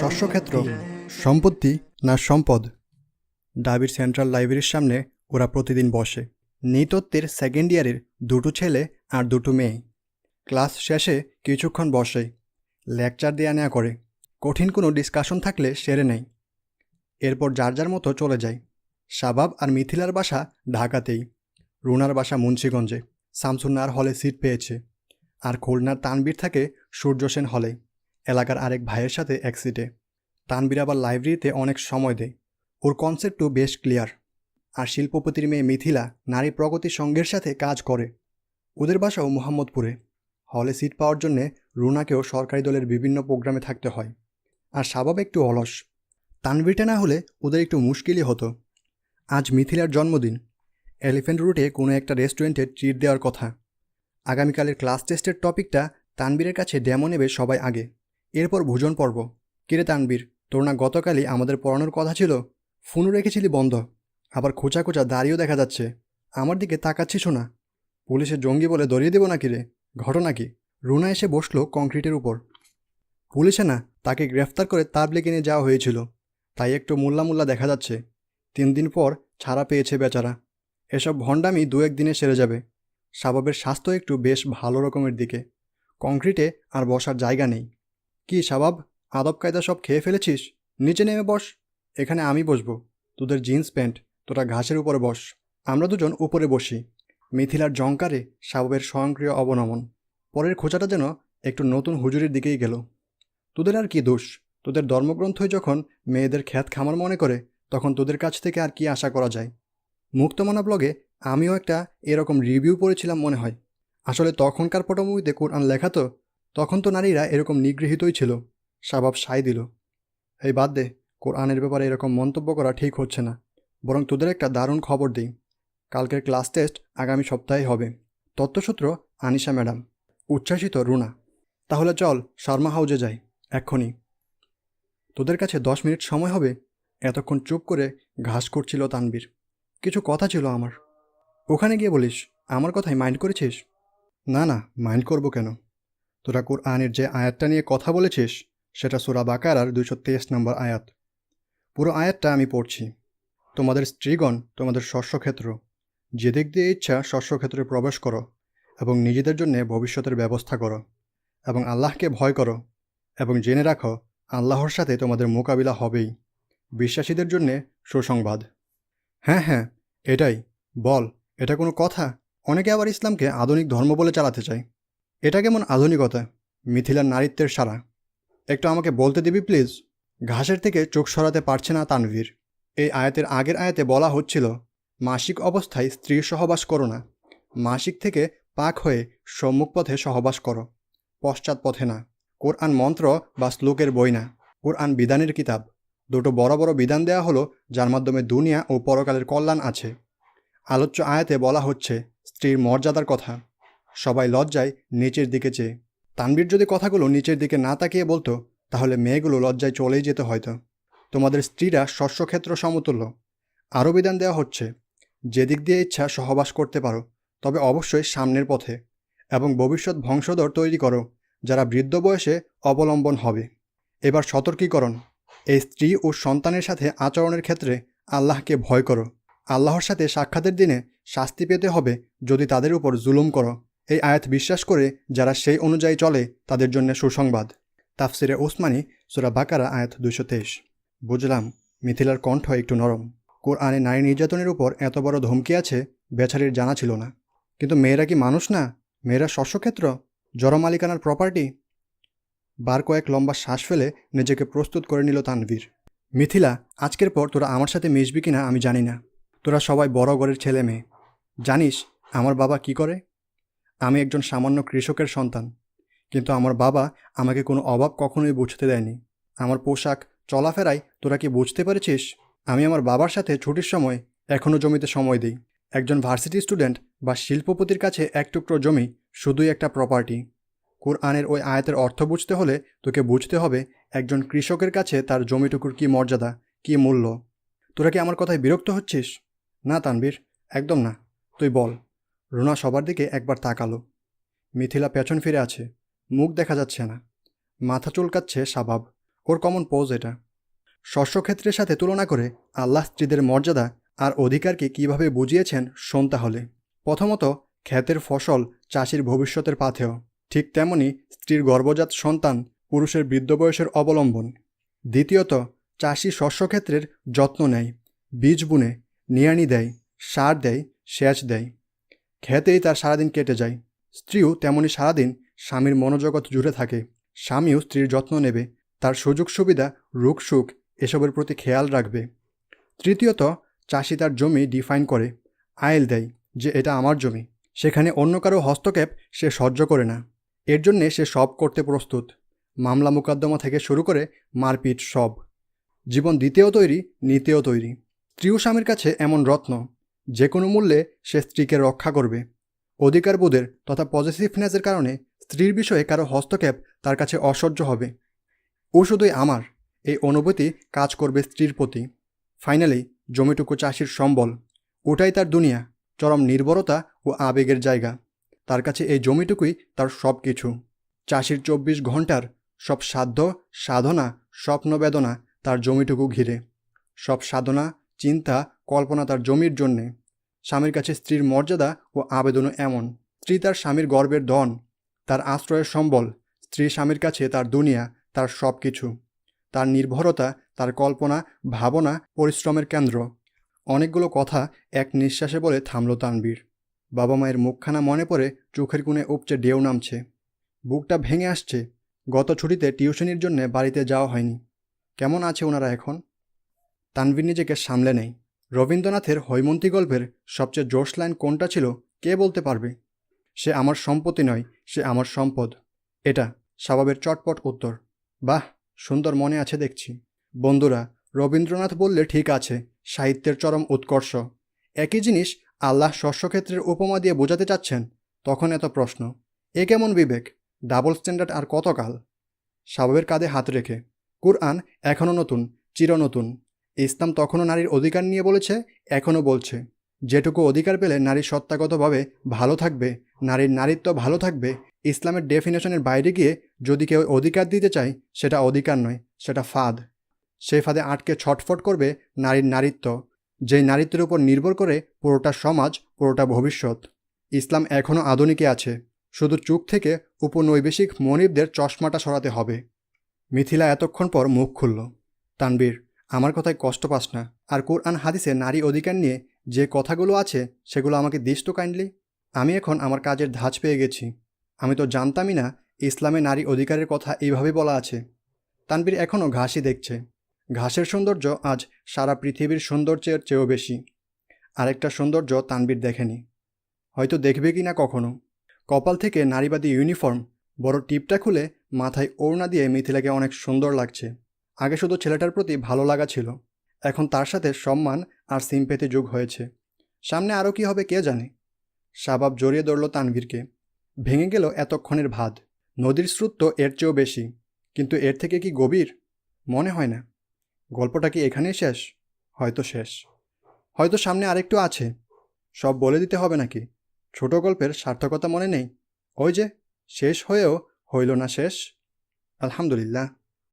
শস্যক্ষেত্র সম্পত্তি না সম্পদ? ডাবির সেন্ট্রাল লাইব্রেরির সামনে ওরা প্রতিদিন বসে। নৃতত্ত্বের সেকেন্ড ইয়ারের দুটো ছেলে আর দুটো মেয়ে। ক্লাস শেষে কিছুক্ষণ বসে। লেকচার দেয়া নেয়া করে। কঠিন কোনো ডিসকাশন থাকলে সেরে নেয়। এরপর যার যার মতো চলে যায়। শাবাব আর মিথিলার বাসা ঢাকাতেই। রুনার বাসা মুন্সীগঞ্জে। শামসুন্নার হলে সিট পেয়েছে। আর খুলনার তানবীর থাকে সূর্য সেন হলে, এলাকার আরেক ভাইয়ের সাথে এক সিটে তানবীর আবার লাইব্রেরিতে অনেক সময় দেয়। ওর কনসেপ্টও বেশ ক্লিয়ার আর শিল্পপতির মেয়ে মিথিলা নারী প্রগতি সংঘের সাথে কাজ করে। ওদের বাসাও মোহাম্মদপুরে। হলে সিট পাওয়ার জন্যে রুনাকেও সরকারি দলের বিভিন্ন প্রোগ্রামে থাকতে হয়। আর স্বভাব একটু অলস। তানবীরটা না হলে ওদের একটু মুশকিলই হতো। আজ মিথিলার জন্মদিন। এলিফ্যান্ট রুটে কোনো একটা রেস্টুরেন্টে ট্রিট দেওয়ার কথা। আগামীকালের ক্লাস টেস্টের টপিকটা তানবীরের কাছে ডেমো নেবে সবাই আগে। এরপর ভোজন পর্ব। কিরে তানবীর, তোর না গতকালই আমাদের পড়ানোর কথা ছিল? ফোনও রেখেছিলি বন্ধ। আবার খোঁচা খোঁচা দাঁড়িয়েও দেখা যাচ্ছে। আমার দিকে তাকাচ্ছিস না। পুলিশে জঙ্গি বলে দরিয়ে দেবো নাকি রে? ঘটনা কি? রুনা এসে বসল কংক্রিটের উপর। পুলিশে না, তাকে গ্রেফতার করে তাবলিগে নিয়ে যাওয়া হয়েছিল। তাই একটু মোল্লা মোল্লা দেখা যাচ্ছে। তিন দিন পর ছাড়া পেয়েছে বেচারা। এসব ভণ্ডামি দু একদিনে সেরে যাবে। শাবাবের স্বাস্থ্য একটু বেশ ভালো রকমের দিকে। কংক্রিটে আর বসার জায়গা নেই। কি শাবাব আদব কায়দা সব খেয়ে ফেলেছিস? নিচে নেমে বস। এখানে আমি বসবো। তোদের জিন্স প্যান্ট, তোরা ঘাসের উপরে বস। আমরা দুজন উপরে বসি। মিথিলার জঙ্কারে শাবাবের স্বয়ংক্রিয় অবনমন। পরের খোঁচাটা যেন একটু নতুন হুজুরির দিকেই গেল। তোদের আর কি দোষ? তোদের ধর্মগ্রন্থই যখন মেয়েদের খ্যাত খামার মনে করে, তখন তোদের কাছ থেকে আর কি আশা করা যায়? মুক্তমনা ব্লগে আমিও একটা এরকম রিভিউ পড়েছিলাম মনে হয়। আসলে তখনকার পটমুভিতে কোরআন লেখা তো, তখন তো নারীরা এরকম নিগৃহীতই ছিল, স্বভাব সাই দিল। এই বাদ দে, কোরআনের ব্যাপারে এরকম মন্তব্য করা ঠিক হচ্ছে না। বরং তোদের একটা দারুণ খবর দিই। কালকের ক্লাস টেস্ট আগামী সপ্তাহে হবে। তত্ত্বসূত্র আনিশা ম্যাডাম। উচ্ছ্বাসিত রুনা। তাহলে চল শর্মা হাউজে যাই, এক্ষুনি। তোদের কাছে দশ মিনিট সময় হবে? এতক্ষণ চুপ করে ঘাস করছিল তানবীর। কিছু কথা ছিল আমার। ওখানে গিয়ে বলিস, আমার কথাই মাইন্ড করেছিস? না না মাইন্ড করব কেন? তোরা কোরআনের যে আয়াতটা নিয়ে কথা বলেছিস, সেটা সুরা বাকারার দুশো তেইশ নম্বর আয়াত। পুরো আয়াতটা আমি পড়ছি। তোমাদের স্ত্রীগণ, তোমাদের শস্যক্ষেত্র। যেদিক দিয়ে ইচ্ছা, শস্যক্ষেত্রে প্রবেশ করো এবং নিজেদের জন্য ভবিষ্যতের ব্যবস্থা করো এবং আল্লাহকে ভয় করো এবং জেনে রাখো, আল্লাহর সাথে তোমাদের মোকাবিলা হবেই। বিশ্বাসীদের জন্যে সুসংবাদ। হ্যাঁ হ্যাঁ এটাই। বল। এটা কোনো কথা? অনেকে আবার ইসলামকে আধুনিক ধর্ম বলে চালাতে চায়। এটা কেমন আধুনিকতা? মিথিলার নারীত্বের সারা। একটু আমাকে বলতে দিবি, প্লিজ? ঘাসের থেকে চোখ সরাতে পারছে না তানভীর। এই আয়াতের আগের আয়াতে বলা হচ্ছিল, মাসিক অবস্থায় স্ত্রীর সহবাস করো না। মাসিক থেকে পাক হয়ে সম্মুখ পথে সহবাস করো। পশ্চাৎ পথে না। কোরআন মন্ত্র বা শ্লোকের বই না। কোরআন বিধানের কিতাব। দুটো বড় বড় বিধান দেওয়া হলো, যার মাধ্যমে দুনিয়া ও পরকালের কল্যাণ আছে। আলোচ্য আয়াতে বলা হচ্ছে, স্ত্রীর মর্যাদার কথা। সবাই লজ্জায় নিচের দিকে চেয়ে। তানবীর যদি কথাগুলো নিচের দিকে না তাকিয়ে বলতো, তাহলে মেয়েগুলো লজ্জায় চলেই যেতে হয়তো। তোমাদের স্ত্রীরা শস্যক্ষেত্র সমতুল্য। আরও বিধান দেওয়া হচ্ছে, যেদিক দিয়ে ইচ্ছা সহবাস করতে পারো, তবে অবশ্যই সামনের পথে। এবং ভবিষ্যৎ বংশধর তৈরি করো, যারা বৃদ্ধ বয়সে অবলম্বন হবে। এবার সতর্কীকরণ। এই স্ত্রী ও সন্তানের সাথে আচরণের ক্ষেত্রে আল্লাহকে ভয় করো। আল্লাহর সাথে সাক্ষাতের দিনে শাস্তি পেতে হবে যদি তাদের উপর জুলুম করো। এই আয়াত বিশ্বাস করে যারা সেই অনুযায়ী চলে, তাদের জন্য সুসংবাদ। তাফসিরে ওসমানী, সুরা বাকারা, আয়াত দুশো তেইশ। বুঝলাম, মিথিলার কণ্ঠ একটু নরম। কোরআনে নারী নির্যাতনের উপর এত বড় ধমকি আছে, বেচারির জানা ছিল না। কিন্তু মেয়েরা কি মানুষ না? মেয়েরা শস্যক্ষেত্র? জড়মালিকানার প্রপার্টি বার কয়েক লম্বা শ্বাস ফেলে নিজেকে প্রস্তুত করে নিল তানভীর। মিথিলা, আজকের পর তোরা আমার সাথে মিশবি কিনা আমি জানি না। তোরা সবাই বড় ঘরের ছেলে মেয়ে। জানিস, আমার বাবা কি করে? আমি একজন সামান্য কৃষকের সন্তান, কিন্তু আমার বাবা আমাকে কোনো অভাব কখনোই বুঝতে দেয়নি। আমার পোশাক, চলাফেরায় তোরা কি বুঝতে পেরেছিস? আমি আমার বাবার সাথে ছুটির সময় এখনও জমিতে সময় দিই। একজন ভার্সিটি স্টুডেন্ট বা শিল্পপতির কাছে এক টুকরো জমি শুধুই একটা প্রপার্টি কোরআনের ওই আয়াতের অর্থ বুঝতে হলে তোকে বুঝতে হবে একজন কৃষকের কাছে তার জমিটুকুর কী মর্যাদা, কী মূল্য। তোরা কি আমার কথায় বিরক্ত হচ্ছিস? না তানবীর একদম না। তুই বল। রুনা সবার দিকে একবার তাকালো। মিথিলা পেছন ফিরে আছে। মুখ দেখা যাচ্ছে না। মাথা চুলকাচ্ছে স্বভাব। ওর কমন পোজ এটা। শস্যক্ষেত্রের সাথে তুলনা করে আল্লাহ স্ত্রীদের মর্যাদা আর অধিকারকে কীভাবে বুঝিয়েছেন শোন তাহলে। প্রথমত, ক্ষেতের ফসল চাষির ভবিষ্যতের পাথেয়। ঠিক তেমনি স্ত্রীর গর্ভজাত সন্তান পুরুষের বৃদ্ধ বয়সের অবলম্বন। দ্বিতীয়ত, চাষি শস্যক্ষেত্রের যত্ন নেয়। বীজ বুনে। নিয়ানি দেয়, সার দেয়, সেচ দেয়। খেতেই তার সারাদিন কেটে যায়। স্ত্রীও তেমনি সারাদিন স্বামীর মনোজগৎ জুড়ে থাকে। স্বামীও স্ত্রীর যত্ন নেবে, তার সুযোগ সুবিধা রোগ সুখ এসবের প্রতি খেয়াল রাখবে। তৃতীয়ত, চাষি তার জমি ডিফাইন করে, আয়েল দেয় যে এটা আমার জমি। সেখানে অন্য কারও হস্তক্ষেপ সে সহ্য করে না। এর জন্যে সে সব করতে প্রস্তুত। মামলা মোকদ্দমা থেকে শুরু করে মারপিট সব। জীবন দিতেও তৈরি, নিতেও তৈরি। স্ত্রীও স্বামীর কাছে এমন রত্ন, যে কোনো মূল্যে সে স্ত্রীকে রক্ষা করবে। অধিকারবোধের তথা পজিটিভনেসের কারণে স্ত্রীর বিষয়ে কারও হস্তক্ষেপ তার কাছে অসহ্য হবে। ও শুধুই আমার, এই অনুভূতি কাজ করবে স্ত্রীর প্রতি। ফাইনালি, জমিটুকু চাষির সম্বল, ওটাই তার দুনিয়া, চরম নির্ভরতা ও আবেগের জায়গা। তার কাছে এই জমিটুকুই তার সব কিছু চাষির চব্বিশ ঘণ্টার সব সাধ্য, সাধনা স্বপ্ন বেদনা তার জমিটুকু ঘিরে। সব সাধনা চিন্তা, কল্পনা তার জমির জন্যে। স্বামীর কাছে স্ত্রীর মর্যাদা ও আবেদনও এমন। স্ত্রী তার স্বামীর গর্বের ধন, তার আশ্রয়ের সম্বল, স্ত্রী স্বামীর কাছে তার দুনিয়া, তার সব কিছু তার নির্ভরতা, তার কল্পনা, ভাবনা পরিশ্রমের কেন্দ্র। অনেকগুলো কথা এক নিঃশ্বাসে বলে থামল তানবীর। বাবা মায়ের মুখখানা মনে পড়ে চোখের কোণে উপচে ঢেউ নামছে। বুকটা ভেঙে আসছে। গত ছুটিতে টিউশনির জন্য বাড়িতে যাওয়া হয়নি। কেমন আছে ওনারা এখন? তানভীর নিজেকে সামলে নেই রবীন্দ্রনাথের হৈমন্তী গল্পের সবচেয়ে জোশ লাইন কোনটা ছিল, কে বলতে পারবে? সে আমার সম্পত্তি নয়, সে আমার সম্পদ। এটা স্বভাবের চটপট উত্তর। বাহ, সুন্দর মনে আছে দেখছি। বন্ধুরা, রবীন্দ্রনাথ বললে ঠিক আছে, সাহিত্যের চরম উৎকর্ষ। একই জিনিস আল্লাহ শস্যক্ষেত্রের উপমা দিয়ে বোঝাতে চাচ্ছেন, তখন এত প্রশ্ন। এ কেমন বিবেক? ডাবল স্ট্যান্ডার্ড আর কতকাল? স্বভাবের কাঁধে হাত রেখে। কুরআন এখনও নতুন, চিরনতুন। ইসলাম তখনও নারীর অধিকার নিয়ে বলেছে, এখনও বলছে। যেটুকু অধিকার পেলে নারী সত্তাগতভাবে ভালো থাকবে, নারীর নারীত্ব ভালো থাকবে, ইসলামের ডেফিনেশনের বাইরে গিয়ে যদি কেউ অধিকার দিতে চায়, সেটা অধিকার নয়, সেটা ফাঁদ। সেই ফাঁদে আটকে ছটফট করবে নারীর নারীত্ব, যেই নারীত্বের উপর নির্ভর করে পুরোটা সমাজ, পুরোটা ভবিষ্যৎ। ইসলাম এখনও আধুনিকে আছে, শুধু চুক থেকে উপনৈবেশিক মনিবদের চশমাটা সরাতে হবে। মিথিলা এতক্ষণ পর মুখ খুলল। তানবীর আমার কথায় কষ্ট পাস না। আর কোরআন, হাদিসে নারী অধিকার নিয়ে যে কথাগুলো আছে, সেগুলো আমাকে দিস তো কাইন্ডলি আমি এখন আমার কাজের ধাঁচ পেয়ে গেছি। আমি তো জানতামই না ইসলামে নারী অধিকারের কথা এইভাবে বলা আছে। তানবীর এখনও ঘাসই দেখছে। ঘাসের সৌন্দর্য আজ সারা পৃথিবীর সৌন্দর্যের চেয়েও বেশি। আরেকটা সৌন্দর্য তানবীর দেখেনি। হয়তো দেখবে কি না কখনো। কপাল থেকে নারীবাদী ইউনিফর্ম, বড় টিপটা খুলে মাথায় ওড়না দিয়ে মিথিলাকে অনেক সুন্দর লাগছে। আগে শুধু ছেলেটার প্রতি ভালো লাগা ছিল। এখন তার সাথে সম্মান আর সিম্পেথি যোগ হয়েছে। সামনে আরও কি হবে কে জানে? শাবাব জড়িয়ে ধরল তানভীরকে। ভেঙে গেল এতক্ষণের ভাত। নদীর স্রোত তো এর চেয়েও বেশি। কিন্তু এর থেকে কি গভীর? মনে হয় না। গল্পটা কি এখানেই শেষ? হয়তো শেষ। হয়তো সামনে আরেকটু আছে। সব বলে দিতে হবে নাকি? ছোট গল্পের সার্থকতা মনে নেই? ওই যে, শেষ হয়েও হইল না শেষ? আলহামদুলিল্লাহ।